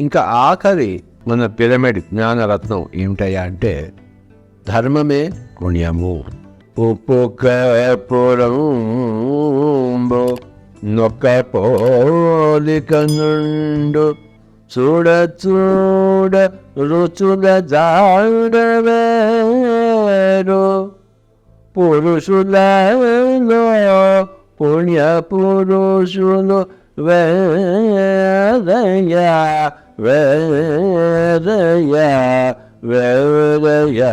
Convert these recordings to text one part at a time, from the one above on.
ఇంకా ఆఖరి మన పిరమిడ్ జ్ఞానరత్నం ఏమిటయ్యా అంటే ధర్మమే పుణ్యము. ఉప్పు పురంబు నొక్క పోలిక నుండు చూడ చూడ రుచుల జాడవేరు పురుషులలో పుణ్య పురుషులు వేరయ వేరయ వేరయ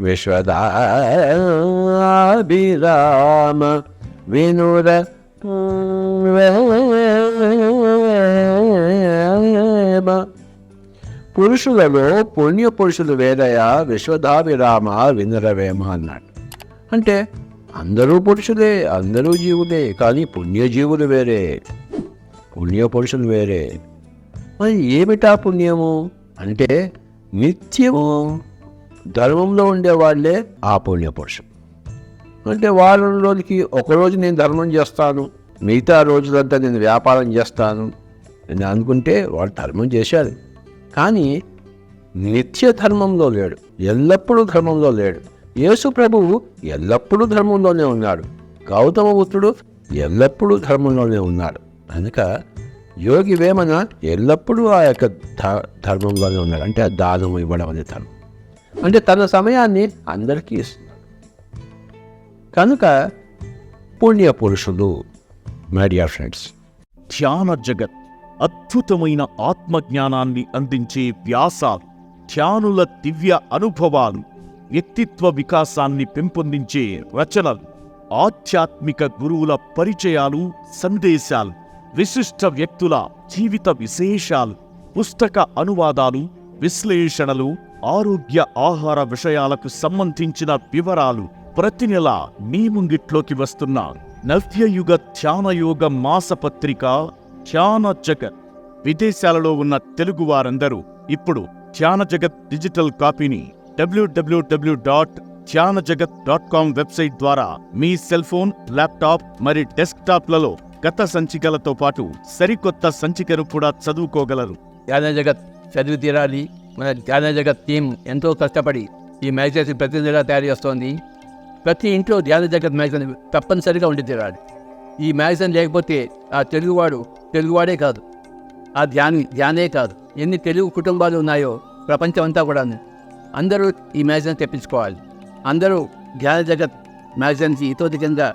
విశ్వదాభిరామ వినుర వేమ పురుషులలో పుణ్య పురుషులు వేరయా విశ్వదాభిరామ వినురవేమ అన్నాడు. అంటే అందరూ పురుషులే అందరూ జీవులే కానీ పుణ్యజీవులు వేరే. పుణ్య పురుషులు వేరే. మరి ఏమిటా పుణ్యము? అంటే నిత్యము ధర్మంలో ఉండేవాళ్ళే ఆ పుణ్య పురుషులు. అంటే రోజుకి ఒకరోజు నేను ధర్మం చేస్తాను మిగతా రోజులంతా నేను వ్యాపారం చేస్తాను అని అనుకుంటే వాడు ధర్మం చేశారు. కానీ నిత్య ధర్మంలో లేడు ఎల్లప్పుడూ ధర్మంలో లేడు. యేసు ప్రభువు ఎల్లప్పుడూ ధర్మంలోనే ఉన్నాడు. గౌతమ పుత్రుడు ఎల్లప్పుడూ ధర్మంలోనే ఉన్నాడు. కనుక యోగి వేమన ఎల్లప్పుడూ ఆ యొక్క ధ- ధర్మంలోనే ఉన్నాడు. అంటే ఆ దానం ఇవ్వడం అనే ధర్మం. అంటే తన సమయాన్ని అందరికీ ఇస్తున్నాడు. కనుక పుణ్య పురుషులు మై డియర్ ఫ్రెండ్స్ ధ్యాన జగత్ అద్భుతమైన ఆత్మజ్ఞానాన్ని అందించే వ్యాసాలు ధ్యానుల దివ్య అనుభవాలు వ్యక్తిత్వ వికాసాన్ని పెంపొందించే రచనలు ఆధ్యాత్మిక గురువుల పరిచయాలు సందేశాలు విశిష్ట వ్యక్తుల జీవిత విశేషాలు పుస్తక అనువాదాలు విశ్లేషణలు ఆరోగ్య ఆహార విషయాలకు సంబంధించిన వివరాలు ప్రతి నెల మీ ముంగిట్లోకి వస్తున్న నవ్యయుగ ధ్యానయోగ మాసపత్రిక ధ్యాన జగత్. విదేశాలలో ఉన్న తెలుగు వారందరూ ఇప్పుడు ధ్యాన జగత్ డిజిటల్ కాపీని డబ్ల్యూడబ్ల్యూడబ్ల్యూ డాట్ ధ్యాన జగత్ డాట్ కామ్ వెబ్సైట్ ద్వారా మీ సెల్ ఫోన్ ల్యాప్టాప్ మరి డెస్క్టాప్లలో గత సంచికలతో పాటు సరికొత్త సంచికను కూడా చదువుకోగలరు. ధ్యాన జగత్ చదివి తీరాలి. మన ధ్యాన జగత్ టీం ఎంతో కష్టపడి ఈ మ్యాగజైన్స్ ప్రతి నెలా తయారు చేస్తోంది. ప్రతి ఇంట్లో ధ్యాన జగత్ మ్యాగజైన్ తప్పనిసరిగా ఉండి తీరాలి. ఈ మ్యాగజైన్ లేకపోతే ఆ తెలుగువాడు తెలుగువాడే కాదు. ఆ ధ్యాని ధ్యానే కాదు. ఎన్ని తెలుగు కుటుంబాలు ఉన్నాయో ప్రపంచం అంతా కూడా అందరూ ఈ మ్యాగజైన్ తెప్పించుకోవాలి. అందరూ ధ్యాన జగత్ మ్యాగజైన్కి ఇతోధికంగా